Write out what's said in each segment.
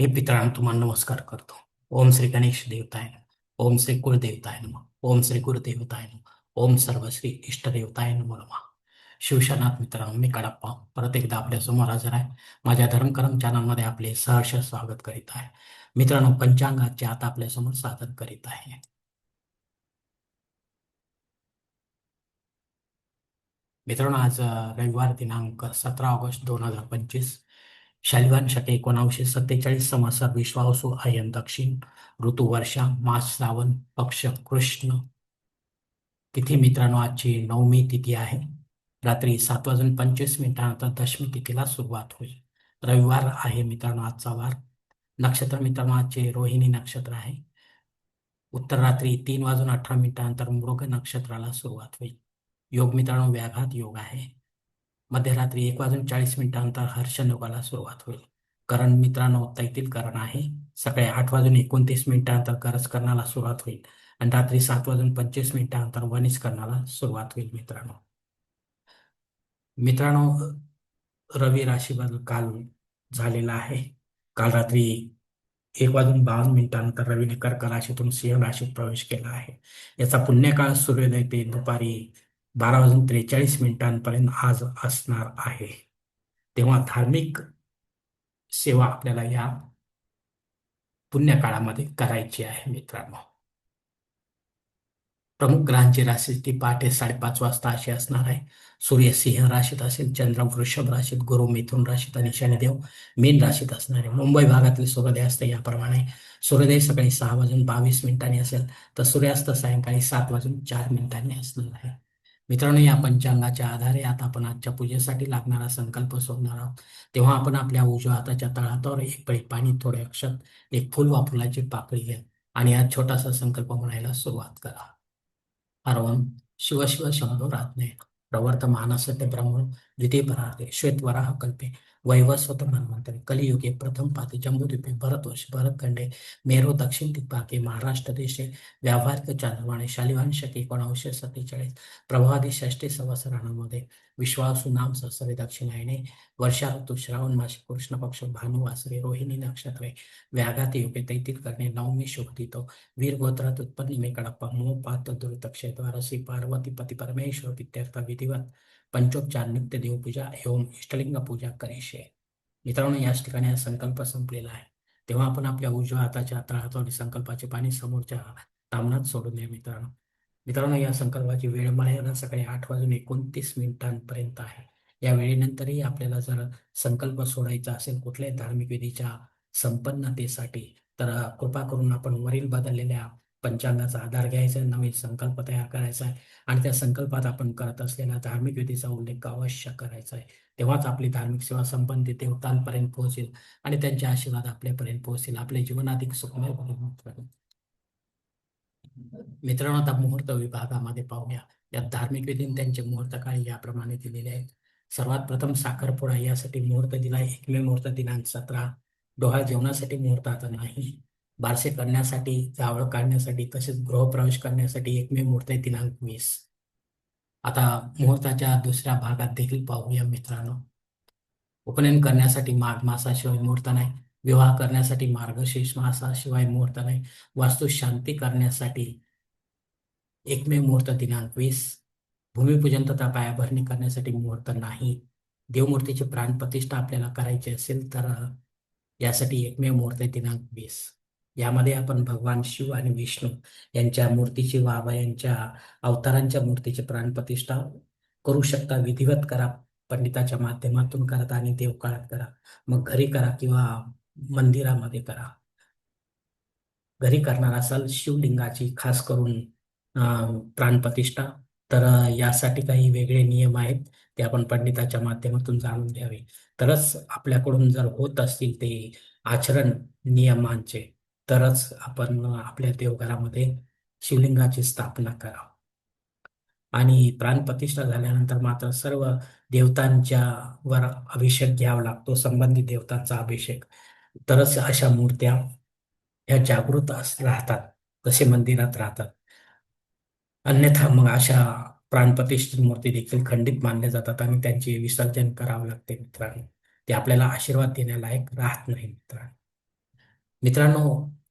हे पितरांना तुम्हाला नमस्कार करतो. ओम श्री गणेश देवताय ओम श्री कुलदेवताय नम. ओम श्री गुरुदेवताय नम. ओम सर्व श्री इष्टदेवताय नम नमः. शिवशनाथ मित्रांनो मी कडप्पा परत एकदा आपल्यासमोर हजर आहे. माझ्या धर्मकरम चॅनलमध्ये आपले सहर्ष स्वागत करीत आहे. मित्रांनो पंचांगाचे आता आपल्यासमोर सादर करीत आहे. मित्रांनो आज रविवार दिनांक सतरा ऑगस्ट दोन हजार पंचवीस. शालिवान शके एकोणावीसशे सत्तेचाळीस समासार विश्वासू आयन दक्षिण ऋतू वर्षा मास श्रावण पक्ष कृष्ण. तिथी मित्रांनो आजची नवमी तिथी आहे. रात्री सात वाजून पंचवीस मिनिटानंतर दशमी तिथीला सुरुवात होईल. रविवार आहे मित्रांनो आजचा वार. नक्षत्र मित्रांनो आजचे रोहिणी नक्षत्र आहे. उत्तर रात्री तीन वाजून अठरा मिनिटानंतर मृग नक्षत्राला सुरुवात होईल. योग मित्रांनो व्याघात योग आहे. मध्यरात्री एक वाजून चाळीस मिनिटानंतर हर्षयोगाला सुरुवात होईल. करण मित्रांनो तैतील करण आहे. सकाळी आठ वाजून एकोणतीस मिनिटानंतर करज करण्याला सुरुवात होईल आणि रात्री सात वाजून पंचवीस मिनिटानंतर वनिश करण्याला सुरुवात होईल मित्रांनो. मित्रांनो रवी राशीबद्दल काल झालेला आहे. काल रात्री एक वाजून बावन्न मिनिटानंतर रवीने कर्क राशीतून सिंह राशीत प्रवेश केला आहे. याचा पुण्यकाळ सूर्योदय ते दुपारी बारा वाजून त्रेचाळीस मिनिटांपर्यंत आज असणार आहे. तेव्हा धार्मिक सेवा आपल्याला या पुण्यकाळामध्ये करायची आहे मित्रांनो. प्रमुख ग्रहांची राशी ती पहाटे साडेपाच वाजता अशी असणार आहे. सूर्य सिंह राशीत असेल चंद्र वृषभ राशीत गुरु मिथुन राशीत आणि शनिदेव मीन राशीत असणार आहे. मुंबई भागातील सूर्योदय असते याप्रमाणे. सूर्योदय सकाळी सहा वाजून बावीस मिनिटांनी असेल तर सूर्यास्त सायंकाळी सात वाजून चार मिनिटांनी असणार आहे. मित्रांनो या पंचांगाच्या आधारे आता आपण आजच्या पूजेसाठी लागणारा संकल्प सोडणार आहोत. तेव्हा आपण आपल्या उजव्या हाताच्या तळातावर एक पळी पाणी थोडे अक्षत एक फुल वा पाकळी घ्या आणि हा छोटासा संकल्प म्हणायला सुरुवात करा. हरवं शिव शिव शंभो रात्ने प्रवर्तमान सत्य ब्रह्म द्वितीय परार्थे श्वेतवराह कल्पे. वैवस्वत मन्वंतरे कलियुगे प्रथम पाते जम्बूद्वीपे भरतवर्ष भरतखंडे मेरो दक्षिण दिग्भागे महाराष्ट्र देशे व्यावहारिक चांद्रमाने शालिवान शके एकोणावीसशे सत्तेचाळीस प्रभादी षष्टी संवत्सरामध्ये विश्वासू नाम सहसरे दक्षिणायने वर्षा ऋतू श्रावण मासे कृष्ण पक्ष भानुवासरे रोहिणी नक्षत्रे व्याघात योगे तैतील करणे नवमी शोधितो वीर गोत्रात उत्पन्न मे कडप्पा मोह पात दुर्तक्षे द्वारसी पार्वती पती परमेश्वर इत्यर्थ विधिवत पंचोपचार नित्य देवपूजा एवं इष्टलिंग पूजा करीशे. मित्रांनो याच ठिकाणी हा संकल्प संपलेला आहे. तेव्हा आपण आपल्या उजव्या हाताच्या तळहातावर संकल्पाचे पाणी समोरच्या तामणात सोडून द्या मित्रांनो. मित्रांनो या संकल्पाची वेळ मला सकाळी आठ वाजून एकोणतीस मिनिटांपर्यंत आहे. या वेळेनंतरही आपल्याला जर संकल्प सोडायचा असेल कुठल्याही धार्मिक विधीच्या संपन्नतेसाठी तर कृपा करून आपण वरील बदललेल्या पंचांगाचा आधार घ्यायचा आहे नवीन संकल्प तयार करायचा आहे आणि त्या संकल्पात आपण करत असलेल्या धार्मिक विधीचा उल्लेख अवश्य करायचा आहे. तेव्हाच आपली धार्मिक सेवा संबंधित देवतांपर्यंत पोहोचेल आणि त्यांचे आशीर्वाद आपल्यापर्यंत पोहोचेल. आपले जीवन अधिक सुखमय मित्रांनो. आता मुहूर्त विभागामध्ये पाहूया. यात धार्मिक विधी त्यांचे मुहूर्त काळ याप्रमाणे दिलेले आहेत. सर्वात प्रथम साखरपुडा यासाठी मुहूर्त दिला. एकमेव मुहूर्त दिनांक सतरा. डोहाळ जेवणासाठी मुहूर्त आता नाही. बारसे करण्यासाठी जावळ काढण्यासाठी तसेच गृहप्रवेश करण्यासाठी एकमेव मुहूर्त आहे दिनांक वीस. आता मुहूर्ताच्या दुसऱ्या भागात देखील पाहूया मित्रांनो. उपनयन करण्यासाठी माघ मासाशिवाय मुहूर्त नाही. विवाह करण्यासाठी मार्गशीर्ष मासाशिवाय मुहूर्त नाही. वास्तू शांती करण्यासाठी एकमेव मुहूर्त दिनांक वीस. भूमिपूजन तथा पायाभरणी करण्यासाठी मुहूर्त नाही. देवमूर्तीची प्राणप्रतिष्ठा आपल्याला करायची असेल तर यासाठी एकमेव मुहूर्त दिनांक वीस. यामध्ये आपण भगवान शिव आणि विष्णू यांच्या मूर्तीची वा यांच्या अवतारांच्या मूर्तीची प्राणप्रतिष्ठा करू शकता. विधिवत करा पंडिताच्या माध्यमातून करता आणि देवकाळात करा. मग घरी करा किंवा मंदिरामध्ये करा. घरी करणार असाल शिवलिंगाची खास करून प्राणप्रतिष्ठा तर यासाठी काही वेगळे नियम आहेत ते आपण पंडिताच्या माध्यमातून जाणून घ्यावे. तरच आपल्याकडून जर होत असतील ते आचरण नियमांचे तरच आपण आपल्या देवघरामध्ये शिवलिंगाची स्थापना करावं. आणि प्राणप्रतिष्ठा झाल्यानंतर मात्र सर्व देवतांच्या वर अभिषेक घ्यावा लागतो संबंधित देवतांचा अभिषेक. तरच अशा मूर्त्या ह्या जागृत राहतात तसे मंदिरात राहतात. अन्यथा मग अशा प्राणप्रतिष्ठित मूर्ती देखील खंडित मानल्या जातात आणि त्यांचे विसर्जन करावं लागते मित्रांनो. ते आपल्याला आशीर्वाद देण्यालायक राहत नाही मित्रांनो. मित्रांनो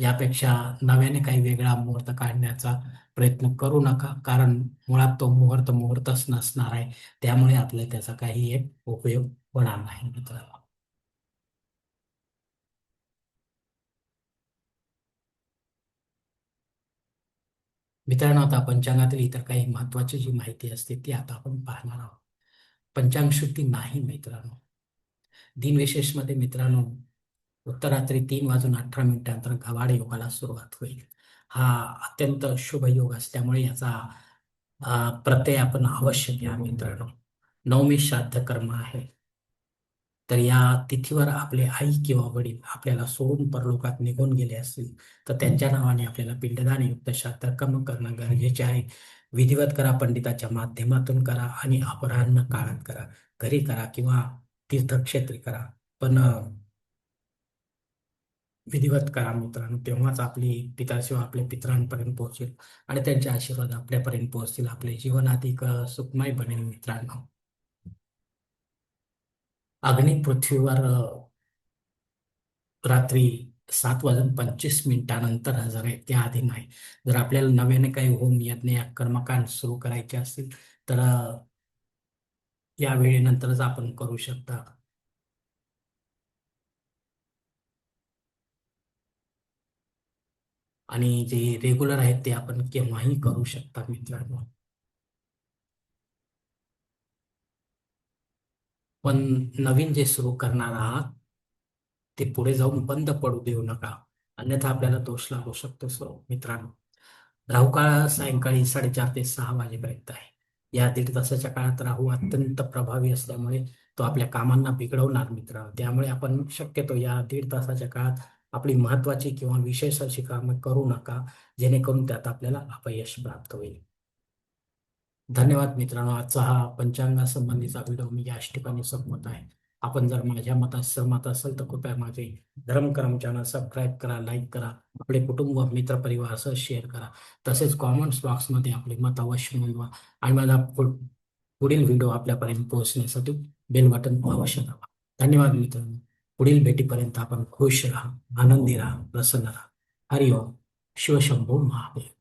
यापेक्षा नव्याने काही वेगळा मुहूर्त काढण्याचा प्रयत्न करू नका कारण मुळात तो मुहूर्त मुहूर्तच नसणार आहे. त्यामुळे आपल्या त्याचा काही एक उपयोग होणार नाही मित्रांनो. मित्रांनो आता पंचांगातील इतर काही महत्वाची जी माहिती असते ती आता आपण पाहणार आहोत. पंचांग शुद्धी नाही मित्रांनो. दिनविशेषमध्ये मित्रांनो उत्तरात्री तीन वाजून अठरा मिनिटांतर गवाड योगाला सुरुवात होईल. हा अत्यंत शुभ योग असल्यामुळे याचा प्रत्यय आपण अवश्य घ्या मित्रांनो. नवमी श्राद्ध कर्म आहे. तर या तिथीवर आपले आई किंवा वडील आपल्याला सोडून परलोकात निघून गेले असतील तर त्यांच्या नावाने आपल्याला पिंडदान युक्त श्राद्ध कर्म करणं गरजेचे आहे. विधिवत करा पंडिताच्या माध्यमातून करा आणि अपराह्न काळात करा. घरी करा किंवा तीर्थक्षेत्री करा. पण विधिवत करा मित्रांनो. तेव्हाच आपली पिताशिवाय आपल्या पित्रांपर्यंत पोहोचेल आणि त्यांचे आशीर्वाद आपल्यापर्यंत पोहोचतील. आपले जीवन अधिक सुखमय बनेल मित्रांनो. अग्नी पृथ्वीवर रात्री सात वाजून पंचवीस मिनिटानंतर हजर. आहे त्याआधी नाही. जर आपल्याला नव्याने काही होम यज्ञ कर्मकांड सुरू करायचे असतील तर या वेळेनंतरच आपण करू शकता. आणि जे रेग्युलर आहेत ते आपण केव्हाही करू शकता मित्रांनो. पण नवीन जे सुरू करणार आहात ते पुढे जाऊन बंद पडू देऊ नका. अन्यथा आपल्याला दोष लागू शकतो सो मित्रांनो. राहू काळ सायंकाळी साडेचार ते सहा वाजेपर्यंत आहे. या दीड तासाच्या काळात राहू अत्यंत प्रभावी असल्यामुळे तो आपल्या कामांना बिघडवणार मित्र. त्यामुळे आपण शक्यतो या दीड तासाच्या काळात आपली महत्वाची किंवा विशेष अशी कामं करू नका जेणेकरून त्यात आपल्याला अपयश प्राप्त होईल. धन्यवाद मित्रांनो. आजचा हा पंचांगासंबंधीचा व्हिडिओ मी याच ठिकाणी संपवत आहे. आपण जर माझ्या मतात सहमत असेल तर कृपया माझे धर्म चॅनल सबस्क्राईब करा लाईक करा आपले कुटुंब मित्र परिवार असं शेअर करा. तसेच कॉमेंट्स बॉक्समध्ये आपले मत अवश्य नोंदवा आणि माझा पुढील व्हिडिओ आपल्यापर्यंत पोहोचण्यासाठी बेल बटन अवश्य दाबा. धन्यवाद मित्रांनो. पुढील भेटीपर्यंत आपण खुश राहा आनंदी राहा प्रसन्न राहा. हरिओम. शिवशंभू महादेव.